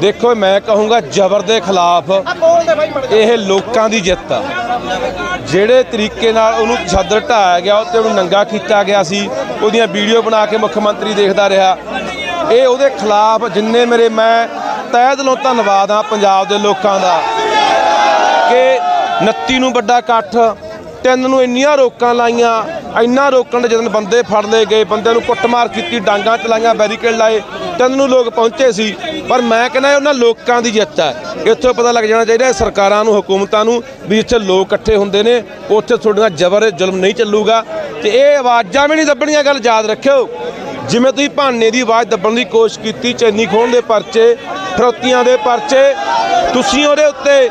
ਦੇਖੋ, ਮੈਂ ਕਹੂੰਗਾ ਜ਼ਬਰ ਦੇ ਖਿਲਾਫ ਇਹ ਲੋਕਾਂ ਦੀ ਜਿੱਤ ਆ। ਜਿਹੜੇ ਤਰੀਕੇ ਨਾਲ ਉਹਨੂੰ ਛੱਦਰ ਢਾਇਆ ਗਿਆ ਤੇ ਉਹਨੂੰ ਨੰਗਾ ਕੀਤਾ ਗਿਆ ਸੀ, ਉਹਦੀਆਂ ਵੀਡੀਓ ਬਣਾ ਕੇ ਮੁੱਖ ਮੰਤਰੀ ਦੇਖਦਾ ਰਿਹਾ। ਇਹ ਉਹਦੇ ਖਿਲਾਫ ਜਿੰਨੇ ਮੇਰੇ ਮੈਂ ਤਹਿ ਦਿਲੋਂ ਧੰਨਵਾਦ ਆ ਪੰਜਾਬ ਦੇ ਲੋਕਾਂ ਦਾ ਕਿ 29 ਨੂੰ ਵੱਡਾ ਇਕੱਠ, ਤਿੰਨ ਨੂੰ ਇੰਨੀਆਂ ਰੋਕਾਂ ਲਾਈਆਂ ਇੰਨਾ ਰੋਕਣ ਦੇ ਜਦੋਂ ਬੰਦੇ ਫੜ ਲਏ ਗਏ, ਬੰਦਿਆਂ ਨੂੰ ਕੁੱਟਮਾਰ ਕੀਤੀ, ਡਾਂਗਾ ਚਲਾਈਆਂ, ਬੈਰੀਕੇਡ ਲਾਏ ਤਦ ਨੂੰ ਲੋਕ ਪਹੁੰਚੇ ਸੀ। ਪਰ ਮੈਂ ਕਹਿੰਦਾ ਉਹਨਾਂ ਲੋਕਾਂ ਦੀ ਜਿੱਤ ਹੈ। ਇੱਥੋਂ ਪਤਾ ਲੱਗ ਜਾਣਾ ਚਾਹੀਦਾ ਸਰਕਾਰਾਂ ਨੂੰ, ਹਕੂਮਤਾਂ ਨੂੰ ਵੀ ਇੱਥੇ ਲੋਕ ਇਕੱਠੇ ਹੁੰਦੇ ਨੇ। ਉੱਥੇ ਤੁਹਾਡੀਆਂ ਜ਼ਬਰ ਜ਼ੁਲਮ ਨਹੀਂ ਚੱਲੂਗਾ। ਤੇ ਇਹ ਆਵਾਜ਼ਾਂ ਵੀ ਨਹੀਂ ਦੱਬਣੀਆਂ, ਗੱਲ ਯਾਦ ਰੱਖਿਓ। ਜਿਵੇਂ ਤੁਸੀਂ ਭਾਨੇ ਦੀ ਆਵਾਜ਼ ਦੱਬਣ ਦੀ ਕੋਸ਼ਿਸ਼ ਕੀਤੀ, ਚੈਨੀ ਖੋਣ ਦੇ ਪਰਚੇ, ਫਰੋਤੀਆਂ ਦੇ ਪਰਚੇ, ਤੁਸੀਂ ਉਹਦੇ ਉੱਤੇ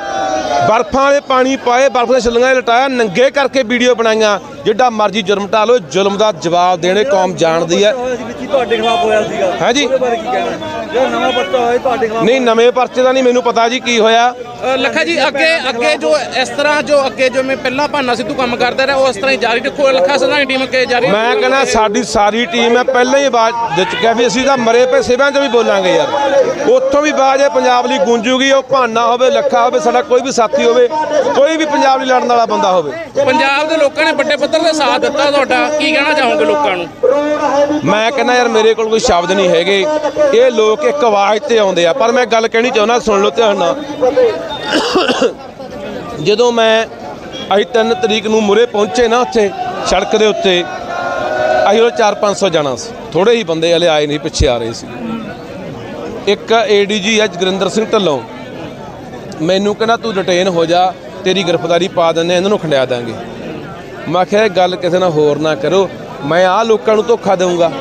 ਬਰਫਾਂ ਵਾਲੇ ਪਾਣੀ ਪਾਏ ਬਰਫ ਦੇ ਛਿੱਲੀਆਂ ਲਟਾਇਆ ਨੰਗੇ ਕਰਕੇ ਵੀਡੀਓ ਬਣਾਈਆਂ। ਜਿੱਡਾ ਮਰਜ਼ੀ ਜੁਰਮ ਢਾ ਲਓ ਜ਼ੁਲਮ ਦਾ ਜਵਾਬ ਦੇਣੇ ਕੌਮ ਜਾਣਦੀ ਹੈ। ਤੁਹਾਡੇ ਖਿਲਾਫ ਹੋਇਆ ਸੀਗਾ। ਹੈਂ ਜੀ? ਉਹਦੇ ਬਾਰੇ ਕੀ ਕਹਿਣਾ? ਜਿਹੜਾ ਨਵਾਂ ਪਰਚਾ ਹੋਇਆ ਤੁਹਾਡੇ ਖਿਲਾਫ ਨਹੀਂ ਨਵੇਂ ਪਰਚੇ ਦਾ ਨਹੀਂ ਮੈਨੂੰ ਪਤਾ ਜੀ ਕੀ ਹੋਇਆ। ਲੱਖਾ ਜੀ ਅੱਗੇ ਅੱਗੇ ਜੋ ਇਸ ਤਰ੍ਹਾਂ ਜੋ ਅੱਗੇ ਜੋ ਮੈਂ ਪਹਿਲਾਂ ਭਾਨਾ ਸਿੱਧੂ ਕੰਮ ਕਰਦਾ ਰਿਹਾ ਉਹ ਇਸ ਤਰ੍ਹਾਂ ਹੀ ਜਾਰੀ ਰੱਖੋ। ਲੱਖਾ ਸਦਾਂ ਟੀਮ ਅੱਗੇ ਜਾਰੀ ਮੈਂ ਕਹਿੰਦਾ ਸਾਡੀ ਸਾਰੀ ਟੀਮ ਹੈ ਪਹਿਲਾਂ ਹੀ ਆਵਾਜ਼ ਦੇ ਚੁੱਕਿਆ ਵੀ ਅਸੀਂ ਤਾਂ ਮਰੇ ਪਏ ਸਿਵਾਂ 'ਚ ਵੀ ਬੋਲਾਂਗੇ ਯਾਰ। ਉੱਥੋਂ ਵੀ ਆਵਾਜ਼ ਇਹ ਪੰਜਾਬ ਲਈ ਗੂੰਜੂਗੀ ਉਹ ਭਾਨਾ ਹੋਵੇ ਲੱਖਾ ਹੋਵੇ ਸਾਡਾ ਕੋਈ ਵੀ ਸਾਥੀ ਹੋਵੇ ਕੋਈ ਵੀ ਪੰਜਾਬ ਲਈ ਲੜਨ ਵਾਲਾ ਬੰਦਾ ਹੋਵੇ। ਪੰਜਾਬ ਦੇ ਲੋਕਾਂ ਨੇ ਵੱਡੇ ਪੱਧਰ ਤੇ ਸਾਥ ਦਿੱਤਾ ਤੁਹਾਡਾ ਕੀ ਕਹਿਣਾ ਚਾਹੋਗੇ ਲੋਕਾਂ ਨੂੰ? ਮੈਂ ਕਹਿੰਦਾ ਯਾਰ ਮੇਰੇ ਕੋਲ ਕੋਈ ਸ਼ਬਦ ਨਹੀਂ ਹੈਗੇ। ਇਹ ਲੋਕ ਇੱਕ ਆਵਾਜ਼ ਤੇ ਆਉਂਦੇ ਆ ਪਰ ਮੈਂ ਗੱਲ ਕਹਿਣੀ ਚਾਹੁੰਦਾ ਸੁਣ ਲਓ ਧਿਆਨ ਨਾਲ। ਜਦੋਂ ਮੈਂ ਅਸੀਂ 3 ਤਰੀਕ ਨੂੰ ਮੁਰੇ ਪਹੁੰਚੇ ਨਾ ਉੱਥੇ, ਸੜਕ ਦੇ ਉੱਤੇ, ਅਸੀਂ ਉਹ 4-500 ਜਾਣਾ ਸੀ। ਥੋੜੇ ਹੀ ਬੰਦੇ ਹਲੇ ਆਏ ਨਹੀਂ, ਪਿੱਛੇ ਆ ਰਹੇ ਸੀ। ਇੱਕ ਏਡੀਜੀ ਹੈ ਗੁਰਿੰਦਰ ਸਿੰਘ ਢੱਲੋਂ, ਮੈਨੂੰ ਕਹਿੰਦਾ, ਤੂੰ ਡਿਟੇਨ ਹੋ ਜਾ, ਤੇਰੀ ਗ੍ਰਿਫਤਾਰੀ ਪਾ ਦਿੰਦੇ ਇਹਨਾਂ ਨੂੰ ਖੰਡਿਆ ਦਾਂਗੇ। ਮੈਂ ਕਿਹਾ, ਇਹ ਗੱਲ ਕਿਸੇ ਨਾਲ ਹੋਰ ਨਾ ਕਰੋ। ਮੈਂ ਆਹ ਲੋਕਾਂ ਨੂੰ ਧੋਖਾ ਦੇਵਾਂਗਾ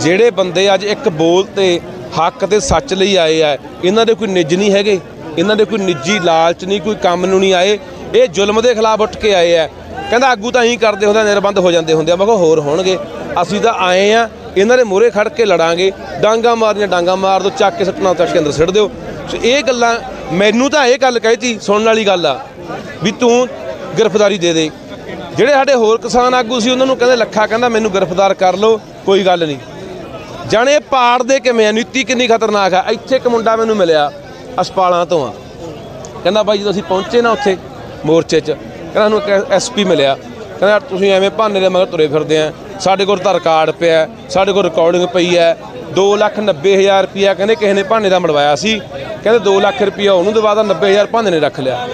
ਜਿਹੜੇ ਬੰਦੇ ਅੱਜ ਇੱਕ ਬੋਲ ਤੇ ਹੱਕ ਤੇ ਸੱਚ ਲਈ ਆਏ ਆ, ਇਹਨਾਂ ਦੇ ਕੋਈ ਨਿੱਜ ਨਹੀਂ ਹੈਗੇ। ਇਹਨਾਂ ਦੇ ਕੋਈ ਨਿੱਜੀ ਲਾਲਚ ਨਹੀਂ, ਕੋਈ ਕੰਮ ਨੂੰ ਨਹੀਂ ਆਏ। ਇਹ ਜ਼ੁਲਮ ਦੇ ਖਿਲਾਫ ਉੱਠ ਕੇ ਆਏ ਆ। ਕਹਿੰਦਾ ਆਗੂ ਤਾਂ ਇਹੀ ਕਰਦੇ ਹੁੰਦੇ ਨਿਰਬੰਧ ਹੋ ਜਾਂਦੇ ਹੁੰਦੇ ਆ। ਮੈਂ ਕਿਹਾ ਹੋਰ ਹੋਣਗੇ। ਅਸੀਂ ਤਾਂ ਆਏ ਆ, ਇਹਨਾਂ ਦੇ ਮੂਹਰੇ ਖੜ ਕੇ ਲੜਾਂਗੇ। ਡਾਂਗਾ ਮਾਰਨੀਆਂ, ਡਾਂਗਾ ਮਾਰ ਦਿਓ ਚੱਕ ਕੇ ਸੱਟਣਾ, ਚੱਕ ਕੇ ਅੰਦਰ ਸਿੱਟ ਦਿਓ। ਸੋ ਇਹ ਗੱਲਾਂ, ਮੈਨੂੰ ਤਾਂ ਇਹ ਗੱਲ ਕਹੀਤੀ, ਸੁਣਨ ਵਾਲੀ ਗੱਲ ਆ, ਵੀ ਤੂੰ ਗ੍ਰਿਫਤਾਰੀ ਦੇ ਦੇ। ਜਿਹੜੇ ਸਾਡੇ ਹੋਰ ਕਿਸਾਨ ਆਗੂ ਸੀ, ਉਹਨਾਂ ਨੂੰ ਕਹਿੰਦੇ ਲੱਖਾ, ਕਹਿੰਦਾ ਮੈਨੂੰ ਗ੍ਰਿਫਤਾਰ ਕਰ ਲਓ, ਕੋਈ ਗੱਲ ਨਹੀਂ। ਜਾਣੇ ਪਾੜ ਦੇ ਕਿਵੇਂ ਆ? ਨੀਤੀ ਕਿੰਨੀ ਖਤਰਨਾਕ ਆ। ਇੱਥੇ ਇੱਕ ਮੁੰਡਾ ਮੈਨੂੰ ਮਿਲਿਆ। ਅਸਪਾਲਾਂ ਤੋਂ ਆ। ਕਹਿੰਦਾ ਬਾਈ ਜਦੋਂ ਅਸੀਂ ਪਹੁੰਚੇ ਨਾ ਉੱਥੇ ਮੋਰਚੇ 'ਚ, ਕਹਿੰਦਾ ਸਾਨੂੰ ਇੱਕ ਐਸਪੀ ਮਿਲਿਆ। ਕਹਿੰਦਾ ਤੁਸੀਂ ਐਵੇਂ ਭਾਨੇ ਦੇ ਮਗਰ ਤੁਰੇ ਫਿਰਦੇ ਆ। ਸਾਡੇ ਕੋਲ ਤਾਂ ਰਿਕਾਰਡ ਪਿਆ ਸਾਡੇ ਕੋਲ ਰਿਕਾਰਡਿੰਗ ਪਈ ਹੈ। 290000 ਰੁਪਿਆ ਕਹਿੰਦੇ ਕਿਸੇ ਨੇ ਭਾਨੇ ਦਾ ਮੜਵਾਇਆ ਸੀ। ਕਹਿੰਦੇ 2 ਲੱਖ ਰੁਪਿਆ ਉਹਨੂੰ ਦਵਾ ਦਵਾਦਾ 90000 ਭਾਨੇ ਨੇ ਰੱਖ ਲਿਆ।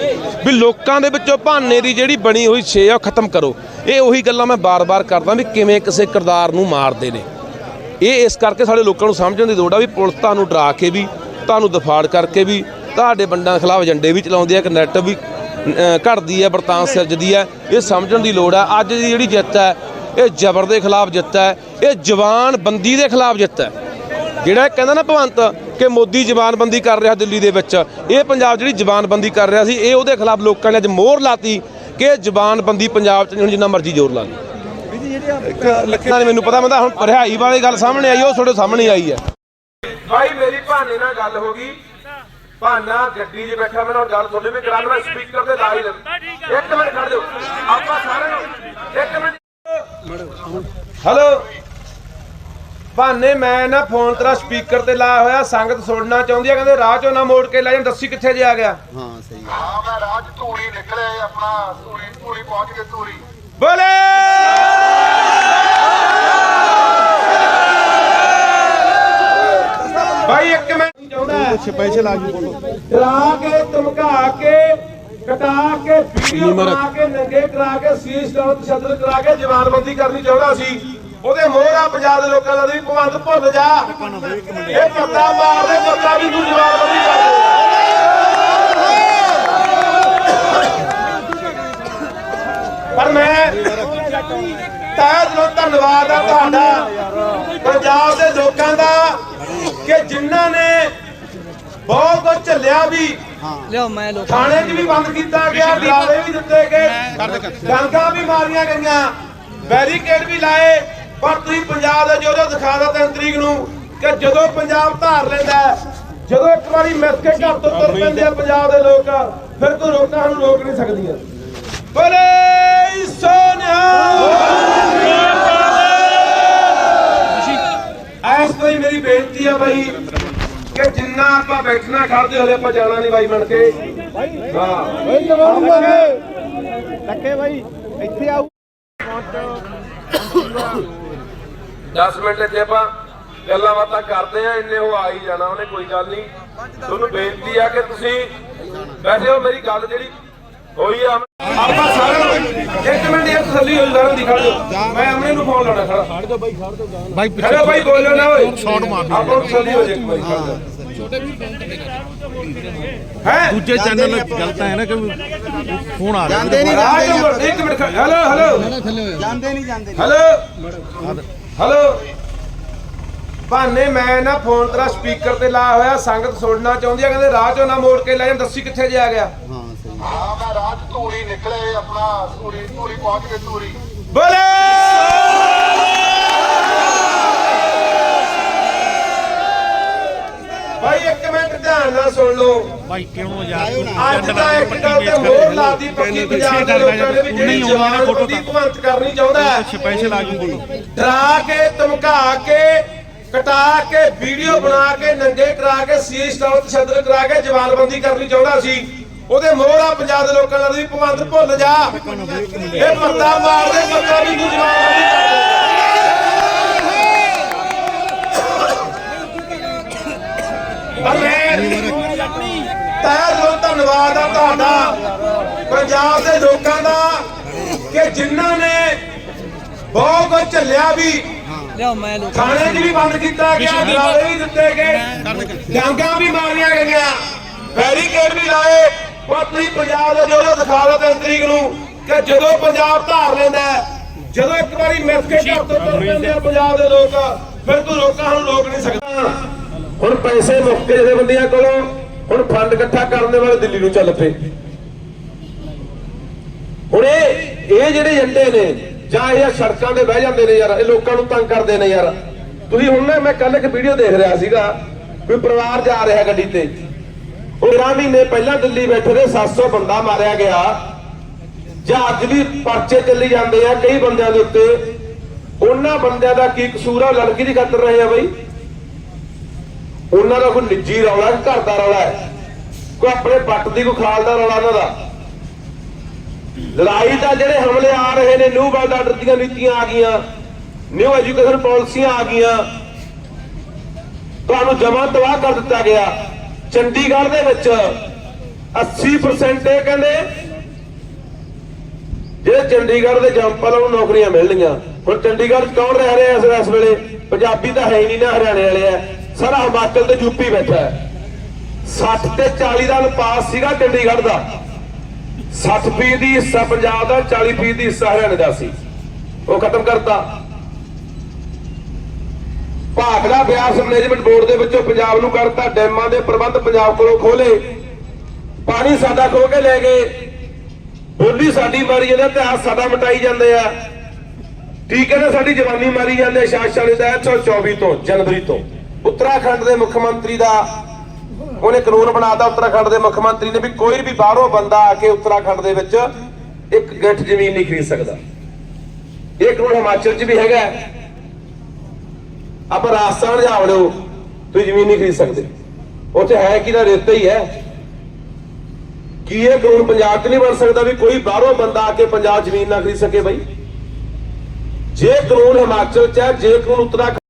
ਵੀ ਲੋਕਾਂ ਦੇ ਵਿੱਚੋਂ ਭਾਨੇ ਦੀ ਜਿਹੜੀ ਬਣੀ ਹੋਈ ਛੇ ਆ, ਉਹ ਖਤਮ ਕਰੋ। ਇਹ ਉਹੀ ਗੱਲਾਂ ਮੈਂ ਬਾਰ-ਬਾਰ ਕਰਦਾ ਵੀ ਕਿਵੇਂ ਕਿਸੇ ਕਿਰਦਾਰ ਨੂੰ ਮਾਰਦੇ ਨੇ। ਇਹ ਇਸ ਕਰਕੇ ਸਾਡੇ ਲੋਕਾਂ ਨੂੰ ਸਮਝਣ ਦੀ ਲੋੜ ਆ ਵੀ ਪੁਲਿਸ ਤੁਹਾਨੂੰ ਡਰਾ ਕੇ ਵੀ ਤੁਹਾਨੂੰ ਦਫਾੜ ਕਰਕੇ ਵੀ ਤੁਹਾਡੇ ਬੰਡਾਂ ਖਿਲਾਫ ਏਜੰਡੇ ਵੀ ਚਲਾਉਂਦੇ ਆ ਕਿ ਨੈਟ ਵੀ ਘੜਦੀ ਹੈ ਵਰਤਾਂ ਸਿਰਜਦੀ ਹੈ ਇਹ ਸਮਝਣ ਦੀ ਲੋੜ ਆ। ਅੱਜ ਦੀ ਜਿਹੜੀ ਜਿੱਤ ਹੈ ਇਹ ਜ਼ਬਰ ਦੇ ਖਿਲਾਫ ਜਿੱਤ ਹੈ ਇਹ ਜਵਾਨ ਬੰਦੀ ਦੇ ਖਿਲਾਫ ਜਿੱਤ ਹੈ ਜਿਹੜਾ ਕਹਿੰਦਾ ਨਾ ਭਵੰਤ ਕਿ ਮੋਦੀ ਜ਼ਬਾਨਬੰਦੀ ਕਰ ਰਿਹਾ ਦਿੱਲੀ ਦੇ ਵਿੱਚ ਇਹ ਪੰਜਾਬ ਜਿਹੜੀ ਜ਼ਬਾਨਬੰਦੀ ਕਰ ਰਿਹਾ ਸੀ ਇਹ ਉਹਦੇ ਖਿਲਾਫ ਲੋਕਾਂ ਨੇ ਅੱਜ ਮੋਹਰ ਲਾਤੀ ਕਿ ਜ਼ਬਾਨਬੰਦੀ ਪੰਜਾਬ 'ਚ ਨਹੀਂ ਹੁਣ ਜਿੰਨਾ ਮਰਜ਼ੀ ਜ਼ੋਰ ਲਾ ਲਓ। ਲੱਖਾਂ ਨੇ ਮੈਨੂੰ ਪਤਾ ਮੈਂ ਤਾਂ ਹੁਣ ਰਿਹਾਈ ਵਾਲੀ ਗੱਲ ਸਾਹਮਣੇ ਆਈ ਉਹ ਤੁਹਾਡੇ ਸਾਹਮਣੇ ਆਈ ਹੈ ਭਾਨੇ ਨਾਲ ਗੱਲ ਹੋ ਗਈ। ਭਾਨਾ ਗੱਡੀ 'ਚ ਬੈਠਾ ਮੈਂ ਨਾਲ ਗੱਲ ਤੁਹਾਡੇ ਵੀ ਕਰਾਂ ਮੈਂ ਸਪੀਕਰ ਤੇ ਲਾ ਹੀ ਲੈ ਇੱਕ ਮਿੰਟ ਖੜ ਜਾਓ। ਆਪਾਂ ਸਾਰੇ ਨੂੰ ਇੱਕ ਮਿੰਟ। ਹੈਲੋ ਭਾਨੇ ਮੈਂ ਨਾ ਫੋਨ ਤੇਰਾ ਸਪੀਕਰ ਤੇ ਲਾਇਆ ਹੋਇਆ ਸੰਗਤ ਸੁਣਨਾ ਚਾਹੁੰਦੀ ਆ ਕਹਿੰਦੇ ਰਾਹ ਚੋਂ ਨਾ ਮੋੜ ਕੇ ਲੈ ਜਾਂ ਦੱਸੀ ਕਿੱਥੇ ਜੇ ਆ ਗਿਆ? ਹਾਂ ਮੈਂ ਰਾਜ ਧੂਰੀ ਨਿਕਲੇ ਆਪਣਾ ਧੂਰੀ ਧੂਰੀ ਪਹੁੰਚ ਕੇ ਧੂਰੀ। ਬੋਲੇ ਭਾਈ ਇੱਕ ਮਿੰਟ ਚਾਹੁੰਦਾ ਹੈ ਸਪੈਸ਼ਲ ਆ ਗਈ। ਬੋਲੋ ਡਰਾ ਕੇ ਧਮਕਾ ਕੇ ਕਟਾ ਕੇ ਵੀਡੀਓ ਬਣਾ ਕੇ ਨੰਗੇ ਕਰਾ ਕੇ ਸੀਸ ਡਾਊਨ ਤਸ਼ੱਦਦ ਕਰਾ ਕੇ ਜਵਾਨਬੰਦੀ ਕਰਨੀ ਚਾਹੁੰਦਾ ਸੀ। ਉਹਦੇ ਮੋਹਰਾ ਪੰਜਾਬ ਦੇ ਲੋਕਾਂ ਦਾ ਵੀ ਭਵੰਤ ਭੁੱਲ ਜਾ। ਇਹ ਪੱਤਾ ਮਾਰਦੇ ਪੱਤਾ ਵੀ ਤੂੰ ਜਵਾਨਬੰਦੀ ਕਰ ਦੇ। ਪਰ ਮੈਂ ਤਹਿ ਦਿਲੋਂ ਧੰਨਵਾਦ ਆ ਤੁਹਾਡਾ। ਪੰਜਾਬ ਦੇ ਲੋਕਾਂ ਦਾ ਕਿ ਜਿਨ੍ਹਾਂ ਨੇ ਬਹੁਤ ਕੁਝ ਝੱਲਿਆ ਵੀ। ਲਿਓ ਮੈਂ ਲੋਕ ਥਾਣੇ 'ਚ ਵੀ ਬੰਦ ਕੀਤਾ ਗਿਆ ਡਰਾਵੇ ਵੀ ਦਿੱਤੇ ਗਏ। ਡਾਂਗਾ ਵੀ ਮਾਰੀਆਂ ਗਈਆਂ ਬੈਰੀਕੇਡ ਵੀ ਲਾਏ। ਪਰ ਤੁਸੀਂ ਪੰਜਾਬ ਦੇ ਜੋ ਜੋ ਦਿਖਾ ਦਾ ਤਿੰਨ ਤਰੀਕ ਨੂੰ ਕਿ ਜਦੋਂ ਪੰਜਾਬ ਧਾਰ ਲੈਂਦਾ ਜਦੋਂ ਇੱਕ ਵਾਰੀ ਮਿਸ ਕੇ ਘਰ ਤੋਂ ਤੁਰ ਪੈਂਦੇ ਆ ਪੰਜਾਬ ਦੇ ਲੋਕ ਫਿਰ ਕੋਈ ਰੋਕਾਂ ਨੂੰ ਰੋਕ ਨਹੀਂ ਸਕਦੀਆਂ। ਬੋਲੇ ਸੋਨਿਆ! ਐਸ ਤੋਂ ਹੀ ਮੇਰੀ ਬੇਨਤੀ ਆ ਬਈ ਕਿ ਜਿੰਨਾ ਆਪਾਂ ਬੈਠਣਾ ਖੜਦੇ ਹਲੇ ਆਪਾਂ ਜਾਣਾ ਨਹੀਂ ਬਾਈ ਬਣ ਕੇ। ਹਾਂ। ਲੱਕੇ ਬਾਈ ਇੱਥੇ ਆਉ 10 ਮਿੰਟ ਇੱਥੇ ਆਪਾਂ ਗੱਲਾਂ ਬਾਤਾਂ ਕਰਦੇ ਆ ਇੰਨੇ ਉਹ ਆ ਹੀ ਜਾਣਾ ਉਹਨੇ ਕੋਈ ਗੱਲ ਨਹੀਂ। ਤੁਹਾਨੂੰ ਬੇਨਤੀ ਆ ਕਿ ਤੁਸੀਂ ਵੈਸੇ ਉਹ ਮੇਰੀ ਗੱਲ ਜਿਹੜੀ ਹੋਈ ਆ ਆਪਾਂ ਸਾਰਿਆਂ ਨੂੰ ਇੱਕ ਮਿੰਟ ਇਹ ਤਸੱਲੀ ਹੋਈ ਸਾਰਿਆਂ ਦੀ ਖੜ ਜਾਓ ਮੈਂ ਅਮਨੇ ਨੂੰ ਫੋਨ ਲਾਉਣਾ ਖੜਾ। ਖੜ ਜਾਓ ਬਾਈ ਖੜ ਜਾਓ ਬਾਈ ਖੜੋ ਬਾਈ ਬੋਲੋ ਨਾ ਓਏ। ਸ਼ਾਟ ਮਾਰ ਆਪਾਂ ਨੂੰ ਤਸੱਲੀ ਹੋ ਜੇ। ਇੱਕ ਵਾਰੀ ਖੜ ਜਾਓ ਹੈ? ਦੂਜੇ ਚੈਨਲ ਗਲਤ ਹੈ ਨਾ ਕਿ ਫੋਨ ਆ ਰਿਹਾ। ਜਾਂਦੇ ਨਹੀਂ ਨੰਬਰ ਇੱਕ ਮਿੰਟ ਖੜ- ਹੈਲੋ ਹੈਲੋ। ਜਾਂਦੇ ਨਹੀਂ ਜਾਂਦੇ ਹੈਲੋ। ਹੈਲੋ। ਭਾਨੇ ਮੈਂ ਨਾ ਫੋਨ ਤੇਰਾ ਸਪੀਕਰ ਤੇ ਲਾਇਆ ਹੋਇਆ ਸੰਗਤ ਸੁਣਨਾ ਚਾਹੁੰਦੀ ਆ ਕਹਿੰਦੇ ਰਾਹ ਚੋਂ ਨਾ ਮੋੜ ਕੇ ਲੈ ਜਾਂ ਦੱਸੀ ਕਿੱਥੇ ਜਾ ਗਿਆ। ਹਾਂ। ਮੈਂ ਰਾਜ ਧੂਰੀ ਨਿਕਲੇ ਆਪਣਾ ਧੂਰੀ ਧੂਰੀ ਪਹੁੰਚ ਕੇ ਧੂਰੀ। ਬੋਲੇ! ਭਾਈ ਇੱਕ ਮਿੰਟ ਧਿਆਨ ਨਾਲ ਸੁਣ ਲਓ। ਭਾਈ ਕਿਉਂ ਯਾਰ? ਅੱਜ ਤਾਂ ਇੱਕ ਗੱਲ ਤੇ ਹੋਰ ਲਾਤੀ ਪੱਕੀ ਪੰਜਾਬ ਦੇ ਲੋਕਾਂ ਕਰਨੀ ਚਾਹੁੰਦਾ ਹੈ। ਸਪੈਸ਼ਲ ਡਰਾ ਕੇ ਧਮਕਾ ਕੇ ਕਟਾ ਕੇ ਵੀਡੀਓ ਬਣਾ ਕੇ ਨੰਗੇ ਕਰਾ ਕੇ ਸੀ ਸਟਾਲ ਤਸ਼ੱਦਦ ਕਰਾ ਕੇ ਜਵਾਨਬੰਦੀ ਕਰਨੀ ਚਾਹੁੰਦਾ ਸੀ। ਉਹਦੇ ਮੋਹਰਾ ਪੰਜਾਬ ਦੇ ਲੋਕਾਂ ਨਾਲ ਵੀ ਭਵੰਤ ਭੁੱਲ ਜਾ। ਇਹ ਪੱਤਾ ਮਾਰਦੇ ਪੱਤਾ ਵੀ ਤੂੰ ਜਵਾਨਬੰਦੀ ਕਰ ਪਰ ਮੈਂ ਤਹਿ ਦਿਲੋਂ ਧੰਨਵਾਦ ਆ ਤੁਹਾਡਾ ਪੰਜਾਬ ਦੇ ਲੋਕਾਂ ਦਾ ਕਿ ਜਿਨ੍ਹਾਂ ਨੇ ਬਹੁਤ ਕੁਝ ਝੱਲਿਆ ਵੀ। ਲਿਓ ਮੈਂ ਲੋਕ ਥਾਣੇ 'ਚ ਵੀ ਬੰਦ ਕੀਤਾ ਗਿਆ ਡਰਾਵੇ ਵੀ ਦਿੱਤੇ ਗਏ। ਡਾਂਗਾਂ ਵੀ ਮਾਰੀਆਂ ਗਈਆਂ। ਬੈਰੀਕੇਡ ਵੀ ਲਾਏ। ਉਹ ਤੁਸੀਂ ਪੰਜਾਬ ਦੇ ਜੋ ਦਿਖਾ ਦਿਓ ਤਿੰਨ ਤਰੀਕ ਨੂੰ ਕਿ ਜਦੋਂ ਪੰਜਾਬ ਧਾਰ ਲੈਂਦਾ ਜਦੋਂ ਇੱਕ ਵਾਰੀ ਮਿਲ ਕੇ ਘਰ ਤੋਂ ਤੁਰ ਪੈਂਦੇ ਆ ਪੰਜਾਬ ਦੇ ਲੋਕ, ਫਿਰ ਤੂੰ ਲੋਕਾਂ ਨੂੰ ਰੋਕ ਨਹੀਂ ਸਕਦਾ। ਹੁਣ ਪੈਸੇ ਮੁੱਕ ਕੇ ਜਿਹਦੇ ਬੰਦਿਆਂ ਕੋਲੋਂ ਹੁਣ ਫੰਡ ਇਕੱਠਾ ਕਰਨ ਦੇ ਵਾਲੇ ਦਿੱਲੀ ਨੂੰ ਚੱਲ ਪਏ। ਹੁਣ ਇਹ ਇਹ ਜਿਹੜੇ ਏਜੰਡੇ ਨੇ, ਜਾਂ ਇਹ ਸੜਕਾਂ ਤੇ ਬਹਿ ਜਾਂਦੇ ਨੇ ਯਾਰ, ਇਹ ਲੋਕਾਂ ਨੂੰ ਤੰਗ ਕਰਦੇ ਨੇ ਯਾਰ। ਤੁਸੀਂ ਹੁਣ ਨਾ, ਮੈਂ ਕੱਲ ਇੱਕ ਵੀਡੀਓ ਦੇਖ ਰਿਹਾ ਸੀਗਾ ਕੋਈ ਪਰਿਵਾਰ ਜਾ ਰਿਹਾ ਗੱਡੀ ਤੇ। 13 ਮਹੀਨੇ ਪਹਿਲਾਂ ਦਿੱਲੀ ਬੈਠੇ ਦੇ 700 ਬੰਦਾ ਮਾਰਿਆ ਗਿਆ। ਜਾਂ ਅੱਜ ਵੀ ਪਰਚੇ ਚੱਲੀ ਜਾਂਦੇ ਆ ਕਈ ਬੰਦਿਆਂ ਦੇ ਉੱਤੇ। ਉਹਨਾਂ ਬੰਦਿਆਂ ਦਾ ਕੀ ਕਸੂਰ ਆ? ਲੜਕੀ ਦੀ ਖਾਤਰ ਰਹੇ ਆ ਬਈ। ਉਹਨਾਂ ਦਾ ਕੋਈ ਨਿੱਜੀ ਰੌਲਾ ਘਰ ਦਾ ਰੌਲਾ ਹੈ? ਕੋਈ ਆਪਣੇ ਪੱਟ ਦੀ ਕੋਈ ਖਾਲ ਦਾ ਰੌਲਾ ਉਹਨਾਂ ਦਾ? ਲੜਾਈ ਦਾ ਜਿਹੜੇ ਹਮਲੇ ਆ ਰਹੇ ਨੇ ਨਿਊ ਵਰਲਡ ਆਰਡਰ ਦੀਆਂ ਨੀਤੀਆਂ ਆ ਗਈਆਂ ਨਿਊ ਐਜੂਕੇਸ਼ਨ ਪਾਲਿਸੀਆਂ ਆ ਗਈਆਂ। ਤੁਹਾਨੂੰ ਜਮਾ ਤਬਾਹ ਕਰ ਦਿੱਤਾ ਗਿਆ। ਚੰਡੀਗੜ੍ਹ ਦੇ ਵਿੱਚ 80% ਇਹ ਕਹਿੰਦੇ ਜਿਹੜੇ ਚੰਡੀਗੜ੍ਹ ਦੇ ਜੰਪਲ ਨੂੰ ਨੌਕਰੀਆਂ ਮਿਲਣੀਆਂ। ਹੁਣ ਚੰਡੀਗੜ੍ਹ ਕੌਣ ਰਹਿ ਰਿਹਾ ਇਸ ਇਸ ਵੇਲੇ? ਪੰਜਾਬੀ ਤਾਂ ਹੈ ਹੀ ਨਹੀਂ ਨਾ, ਹਰਿਆਣੇ ਵਾਲੇ ਆ। ਸਾਰਾ ਹਿਮਾਚਲ ਤੇ ਯੂਪੀ ਬੈਠਾ ਹੈ। 60 ਤੇ 40 ਦਾ ਅਨੁਪਾਤ ਸੀਗਾ ਚੰਡੀਗੜ੍ਹ ਦਾ। 60 ਫੀਸਦੀ ਹਿੱਸਾ ਪੰਜਾਬ ਦਾ 40 ਫੀਸਦੀ ਹਿੱਸਾ ਹਰਿਆਣੇ ਦਾ ਸੀ। ਉਹ ਖਤਮ ਕਰਤਾ। ਭਾਗਲਾ ਬਿਆਸ ਮੈਨੇਜਮੈਂਟ ਬੋਰਡ ਦੇ ਵਿੱਚੋਂ ਪੰਜਾਬ ਨੂੰ ਕਰਤਾ, ਡੈਮਾਂ ਦੇ ਪ੍ਰਬੰਧ ਪੰਜਾਬ ਕੋਲੋਂ ਖੋਲੇ ਪਾਣੀ ਸਾਡਾ ਖੋ ਕੇ ਲੈ ਗਏ। ਬੋਲੀ ਸਾਡੀ ਮਾਰੀ ਜਾਂਦੇ ਇਤਿਹਾਸ ਸਾਡਾ ਮਟਾਈ ਜਾਂਦੇ ਆ। ਠੀਕ ਹੈ ਨਾ, ਸਾਡੀ ਜਵਾਨੀ ਮਾਰੀ ਜਾਂਦੇ ਸ਼ਾਸਨ ਦਾ 124 ਤੋਂ, ਜਨਵਰੀ ਤੋਂ। ਉੱਤਰਾਖੰਡ ਦੇ ਮੁੱਖ ਮੰਤਰੀ ਦਾ ਉਹਨੇ ਕਾਨੂੰਨ ਬਣਾਤਾ, ਉੱਤਰਾਖੰਡ ਦੇ ਮੁੱਖ ਮੰਤਰੀ ਨੇ ਵੀ ਕੋਈ ਵੀ ਬਾਹਰੋਂ ਬੰਦਾ ਆ ਕੇ ਉੱਤਰਾਖੰਡ ਦੇ ਵਿੱਚ ਇੱਕ ਗਿੱਠ ਜ਼ਮੀਨ ਨਹੀਂ ਖਰੀਦ ਸਕਦਾ। ਇਹ ਕਾਨੂੰਨ ਹਿਮਾਚਲ 'ਚ ਵੀ ਹੈਗਾ। ਆਪਾਂ ਰਾਜਸਥਾਨ ਜਾ ਤੁਸੀਂ ਜ਼ਮੀਨ ਨਹੀਂ ਖਰੀਦ ਸਕਦੇ। ਉੱਥੇ ਹੈ ਕਿ ਨਾ, ਰੇਤਾ ਹੀ ਹੈ। ਕੀ ਇਹ ਕਾਨੂੰਨ ਪੰਜਾਬ 'ਚ ਨਹੀਂ ਬਣ ਸਕਦਾ ਵੀ ਕੋਈ ਬਾਹਰੋਂ ਬੰਦਾ ਆ ਕੇ ਪੰਜਾਬ ਜ਼ਮੀਨ ਨਾ ਖਰੀਦ ਸਕੇ ਬਈ? ਜੇ ਕਾਨੂੰਨ ਹਿਮਾਚਲ 'ਚ ਹੈ, ਜੇ ਕਾਨੂੰਨ ਉੱਤਰਾਖੰਡ